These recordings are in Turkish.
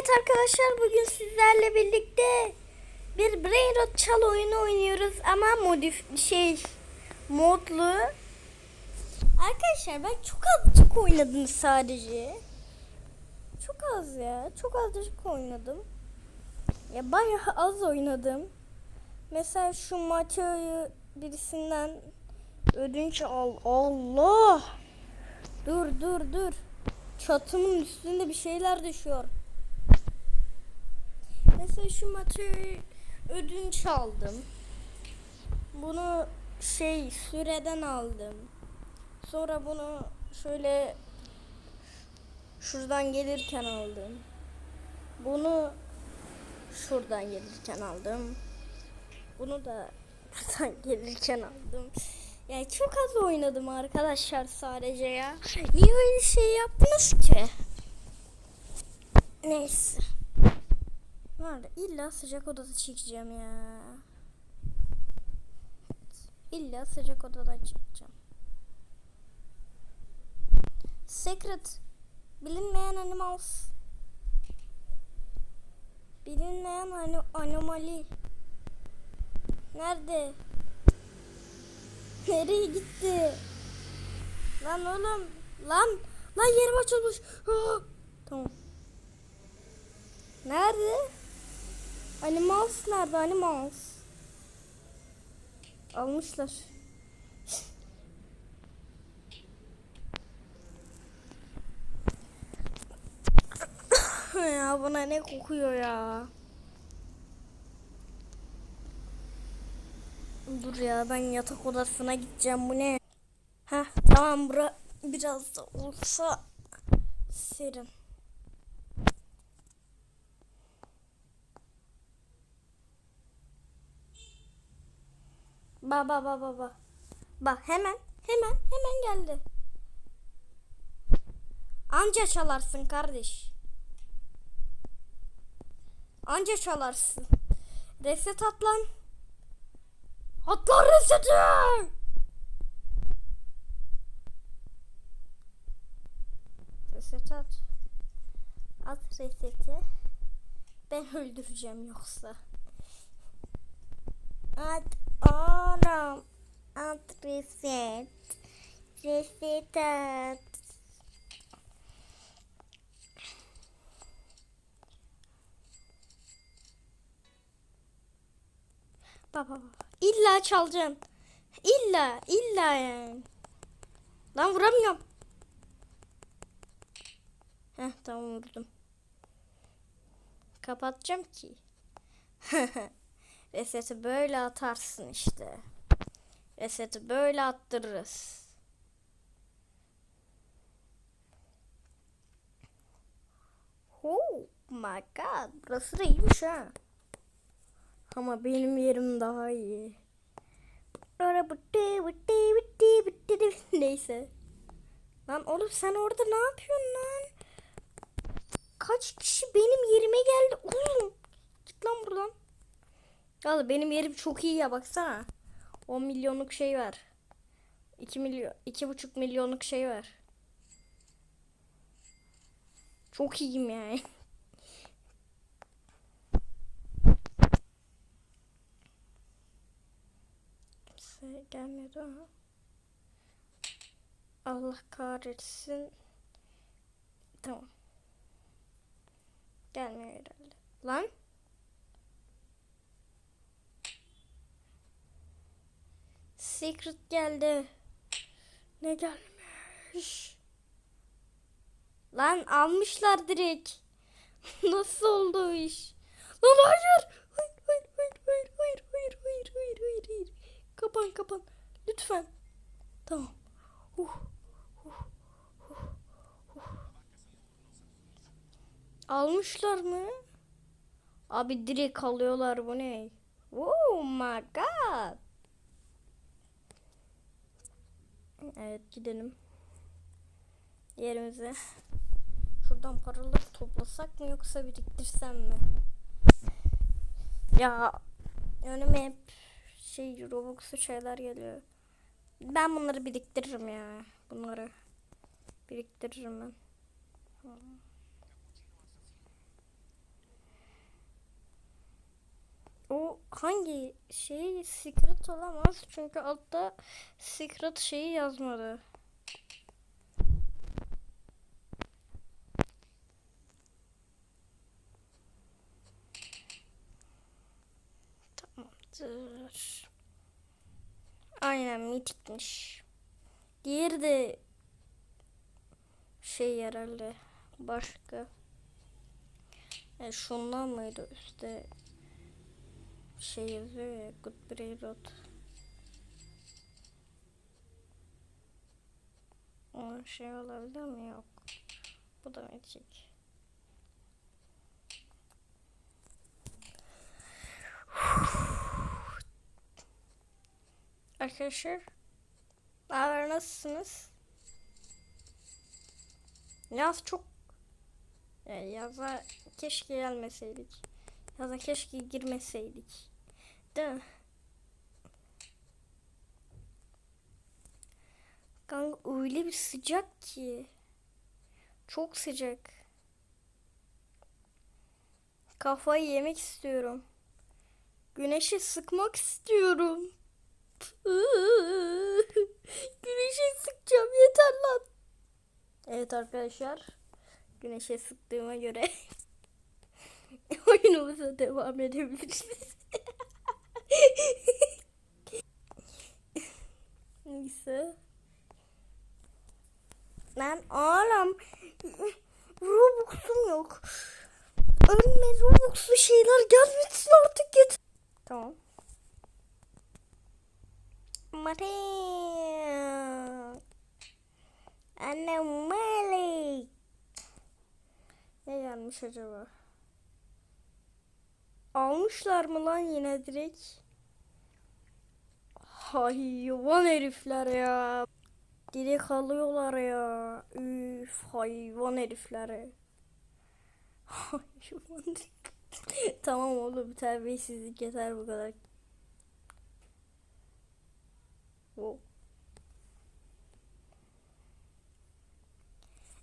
Evet arkadaşlar bugün sizlerle birlikte bir Brain Rot Çal oyunu oynuyoruz ama modif şey modlu. Arkadaşlar ben çok azıcık oynadım sadece. Çok az ya. Çok azıcık oynadım. Ya bayağı az oynadım. Mesela şu Mateo'yu birisinden ödünç al. Allah! Dur dur dur. Çatımın üstünde bir şeyler düşüyor. Mesela şu Mateo'yu ödünç aldım. Bunu şey süreden aldım. Sonra bunu şöyle şuradan gelirken aldım. Bunu şuradan gelirken aldım. Bunu da buradan gelirken aldım. Yani çok az oynadım arkadaşlar sadece ya. Niye öyle şey yaptınız ki? Neyse. Var illa sıcak odada çekeceğim ya. İlla sıcak odada çekeceğim. Secret. Bilinmeyen animals. Bilinmeyen ano- anomali. Nerede? Nereye gitti? Lan oğlum. Lan. Lan yerim açılmış. Tamam. Nerede? Animals nerede? Animals. Almışlar. ya buna ne kokuyor ya? Dur ya ben yatak odasına gideceğim bu ne? Ha tamam bura biraz da olsa serin. Ba ba ba ba ba. Bak hemen hemen hemen geldi. Anca çalarsın kardeş. Anca çalarsın. Reset at lan. Atla reseti. Reset at. At reseti. Ben öldüreceğim yoksa. At oğlum. At reset. Reset at. Baba baba. İlla çalacaksın. İlla, illa yani. Lan vuramıyorum. Heh tamam vurdum. Kapatacağım ki. Reseti böyle atarsın işte. Reseti böyle attırırız. Oh my god. Burası da iyiymiş ha. Ama benim yerim daha iyi. Neyse. Lan oğlum sen orada ne yapıyorsun lan? Kaç kişi benim yerime geldi? Oğlum git lan buradan. Ya benim yerim çok iyi ya baksana. 10 milyonluk şey var. 2 milyon, 2,5 milyonluk şey var. Çok iyiyim yani. Kimse gelmedi ama. Allah kahretsin. Tamam. Gelmiyor herhalde. Lan. Secret geldi. Ne gelmiş? Lan almışlar direkt. Nasıl oldu o iş? Lan hayır. Hayır hayır hayır hayır hayır hayır hayır hayır hayır hayır. Kapan kapan. Lütfen. Tamam. Uh, uh, uh, uh. Almışlar mı? Abi direkt alıyorlar bu ne? Oh my god. Evet gidelim. Yerimize. Şuradan paraları toplasak mı yoksa biriktirsem mi? Ya önüme hep şey Robux'u şeyler geliyor. Ben bunları biriktiririm ya. Bunları biriktiririm ben. O hangi şey secret olamaz çünkü altta secret şeyi yazmadı. Tamamdır. Aynen mitikmiş. Diğeri de şey herhalde başka. E, şundan mıydı üstte şey yazıyor ya Good Brain Rot. O şey olabilir mi? Yok. Bu da mitik. Arkadaşlar haber nasılsınız? Yaz çok e, yaza keşke gelmeseydik. Yaza keşke girmeseydik. Değil mi? Kanka öyle bir sıcak ki. Çok sıcak. Kafayı yemek istiyorum. Güneşe sıkmak istiyorum. Güneşe sıkacağım yeter lan. Evet arkadaşlar. Güneşe sıktığıma göre oyunumuza devam edebiliriz. Neyse. Lan oğlum Robux'um yok. Önüme Robux'lu şeyler gelmesin artık git. Tamam. Maria. Anne Malik. Ne gelmiş acaba? Almışlar mı lan yine direkt? Hayvan herifler ya. Direkt alıyorlar ya. Üf hayvan herifler. Hayvan. tamam oğlum terbiyesizlik yeter bu kadar. Wow.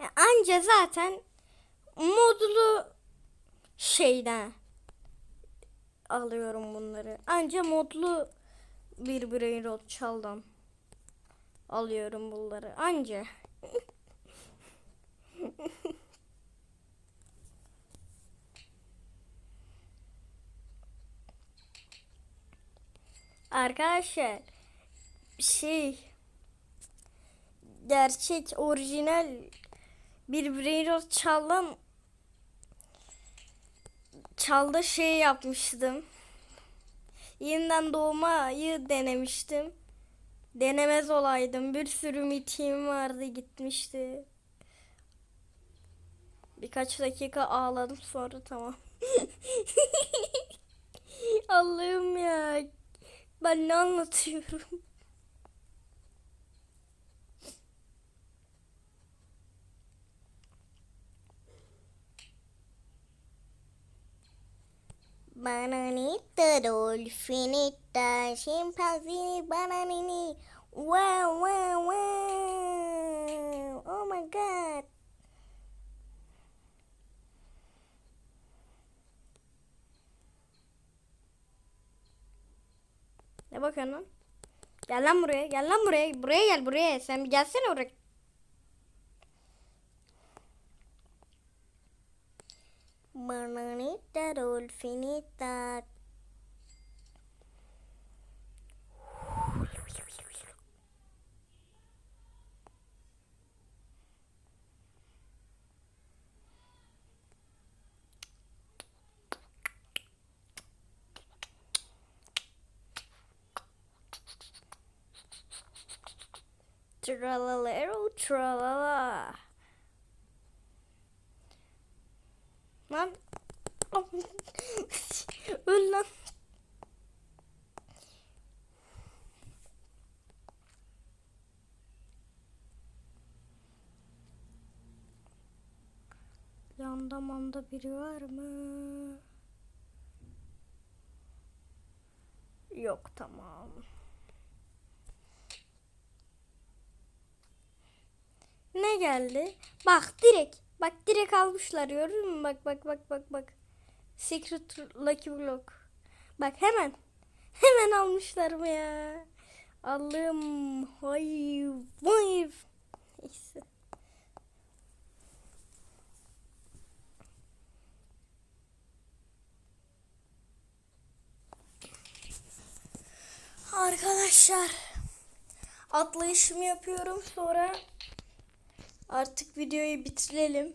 Ya anca zaten modlu şeyden alıyorum bunları. Anca modlu bir brain rot çaldım. Alıyorum bunları. Anca. Arkadaşlar şey gerçek orijinal bir brain rot çaldım çalda şey yapmıştım. Yeniden doğmayı denemiştim. Denemez olaydım. Bir sürü mitiğim vardı gitmişti. Birkaç dakika ağladım sonra tamam. Allah'ım ya. Ben ne anlatıyorum? Bananita, dolfinita, chimpanzini, bananini. Wow, wow, wow. Oh my god. Ne bakıyorsun lan? Gel lan buraya, gel lan buraya. Buraya gel, buraya. Sen bir gelsene oraya. Bananita, dolfinita. Tralalero tralala. Lan. Öl lan. Yanda manda biri var mı? Yok tamam. Ne geldi? Bak direkt. Bak direkt almışlar gördün mü? Bak bak bak bak bak. Secret Lucky Block. Bak hemen. Hemen almışlar mı ya? Allah'ım. Hay vay. Neyse. Arkadaşlar atlayışımı yapıyorum sonra artık videoyu bitirelim.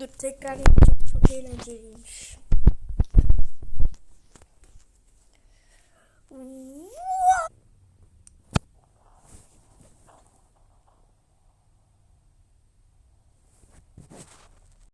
Dur tekrar yapacağım çok eğlenceliymiş.